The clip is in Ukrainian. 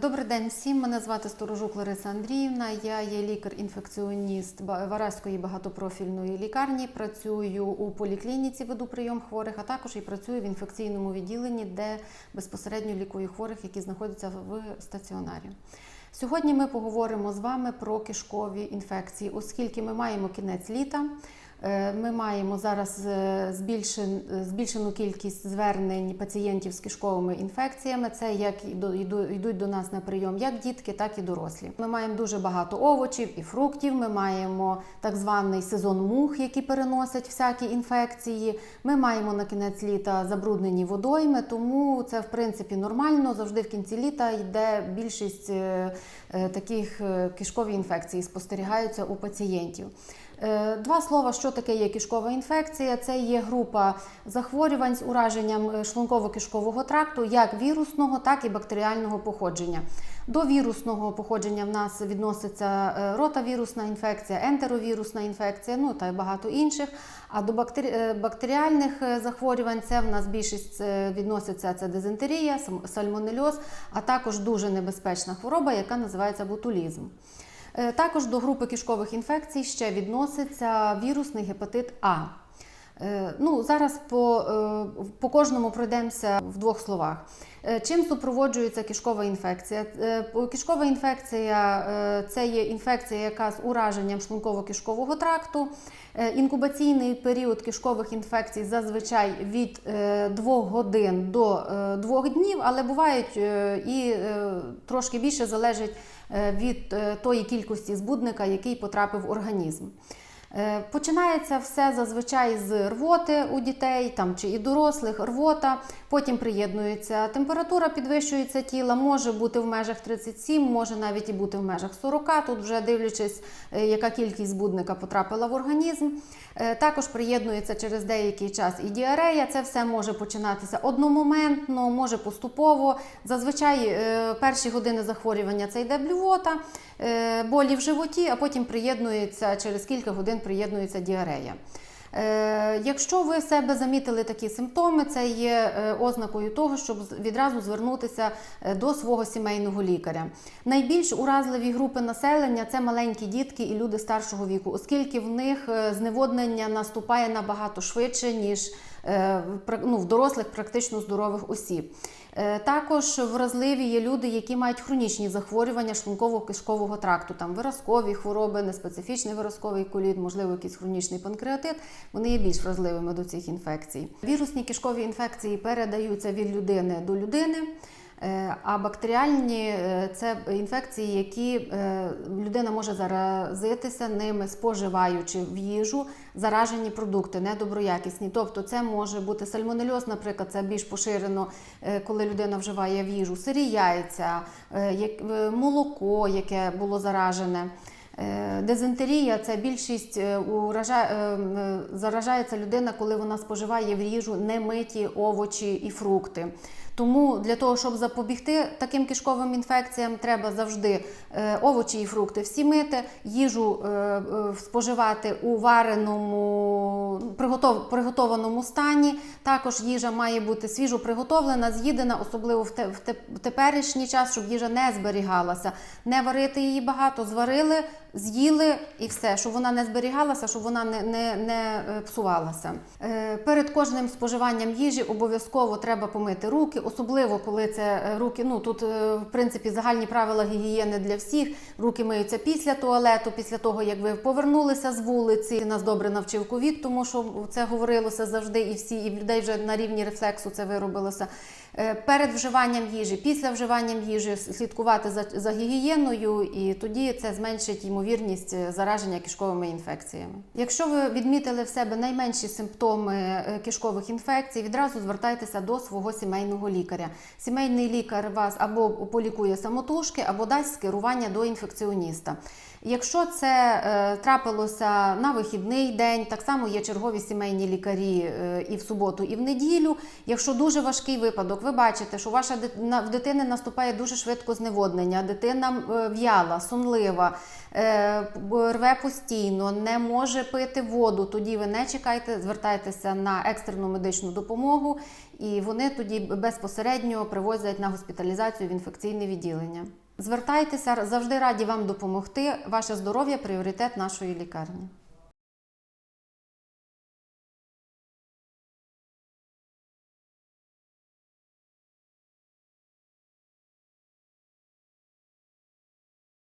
день всім. Мене звати Сторожук Лариса Андріївна. Я є лікар-інфекціоніст Вараської багатопрофільної лікарні. Працюю у поліклініці, веду прийом хворих, а також і працюю в інфекційному відділенні, де безпосередньо лікую хворих, які знаходяться в стаціонарі. Сьогодні ми поговоримо з вами про кишкові інфекції, оскільки ми маємо кінець літа. Е, Ми маємо зараз е, збільшену кількість звернень пацієнтів з кишковими інфекціями. Це як йдуть до нас на прийом як дітки, так і дорослі. Ми маємо дуже багато овочів і фруктів. Ми маємо так званий сезон мух, які переносять всякі інфекції. Ми маємо на кінець літа забруднені водойми, тому це в принципі нормально. Завжди в кінці літа йде більшість е, таких кишкові інфекцій спостерігаються у пацієнтів. Е, Два слова, що таке є кишкова інфекція. Це є група захворювань з ураженням е, шлунково-кишкового тракту, як вірусного, так і бактеріального походження. До вірусного походження в нас відноситься е, ротавірусна інфекція, ентеровірусна інфекція, ну та й багато інших. А до бактеріальних захворювань це в нас більшість відноситься це дизентерія, сальмонельоз, а також дуже небезпечна хвороба, яка називається ботулізм. Е, Також до групи кишкових інфекцій ще відноситься вірусний гепатит А. Е, Ну, зараз по, е, по кожному пройдемося в двох словах. Е, Чим супроводжується кишкова інфекція? Кишкова інфекція це є інфекція, яка з ураженням шлунково-кишкового тракту. Інкубаційний період кишкових інфекцій зазвичай від 2 годин до 2 днів, але бувають і трошки більше залежить від тої кількості збудника, який потрапив в організм. Е, Починається все зазвичай з рвоти у дітей там, чи і дорослих, рвота, потім приєднується температура, підвищується тіла, може бути в межах 37, може навіть і бути в межах 40, тут вже дивлячись, е, яка кількість збудника потрапила в організм. Е, Також приєднується через деякий час і діарея. Це все може починатися одномоментно, може поступово. Зазвичай перші години захворювання це йде блювота, болі в животі, а потім приєднується через кілька годин приєднується діарея. Е, Якщо ви в себе замітили такі симптоми, це є е, ознакою того, щоб відразу звернутися е, до свого сімейного лікаря. Найбільш уразливі групи населення це маленькі дітки і люди старшого віку, оскільки в них зневоднення наступає набагато швидше, ніж ну, в дорослих практично здорових осіб. Е, Також вразливі є люди, які мають хронічні захворювання шлунково-кишкового тракту, там виразкові хвороби, неспецифічний виразковий коліт, можливо, якийсь хронічний панкреатит. Вони є більш вразливими до цих інфекцій. Вірусні кишкові інфекції передаються від людини до людини. Е, А бактеріальні е, це інфекції, які е, людина може заразитися ними, споживаючи в їжу заражені продукти, недоброякісні. Тобто, це може бути сальмонельоз, наприклад, це більш поширено, коли людина вживає в їжу сирі яйця, молоко, яке було заражене. Дизентерія це більшість уража... заражається людина, коли вона споживає в їжу немиті овочі і фрукти. Тому для того, щоб запобігти таким кишковим інфекціям, треба завжди е, овочі і фрукти всі мити, їжу е, е, споживати у вареному приготов... приготованому стані. Також їжа має бути свіжо приготовлена, з'їдена, особливо в, те... в те- в теперішній час, щоб їжа не зберігалася. Не варити її багато, зварили, з'їли і все, щоб вона не зберігалася, щоб вона не, не, не псувалася. Перед кожним споживанням їжі обов'язково треба помити руки, особливо коли це е, руки. Ну тут е, в принципі загальні правила гігієни для всіх. Руки миються після туалету, після того як ви повернулися з вулиці. Нас добре навчив ковід, тому що це говорилося завжди, і всі і в людей вже на рівні рефлексу це виробилося. Е, Перед вживанням їжі, після вживання їжі слідкувати за, за гігієною, і тоді це зменшить ймовірність е, зараження кишковими інфекціями. Якщо ви відмітили в себе найменші симптоми е, кишкових інфекцій, відразу звертайтеся до свого сімейного лікаря. Сімейний лікар вас або полікує самотужки, або дасть скерування до інфекціоніста. Якщо це е, трапилося на вихідний день, так само є чергові сімейні лікарі е, і в суботу, і в неділю. Якщо дуже важкий випадок, ви бачите, що ваша дит- на- в дитини наступає дуже швидко зневоднення, дитина е, в'яла, сонлива, е, рве постійно, не може пити воду. Тоді ви не чекайте, звертайтеся на екстрену медичну допомогу, і вони тоді безпосередньо привозять на госпіталізацію в інфекційне відділення. Звертайтеся, завжди раді вам допомогти. Ваше здоров'я пріоритет нашої лікарні.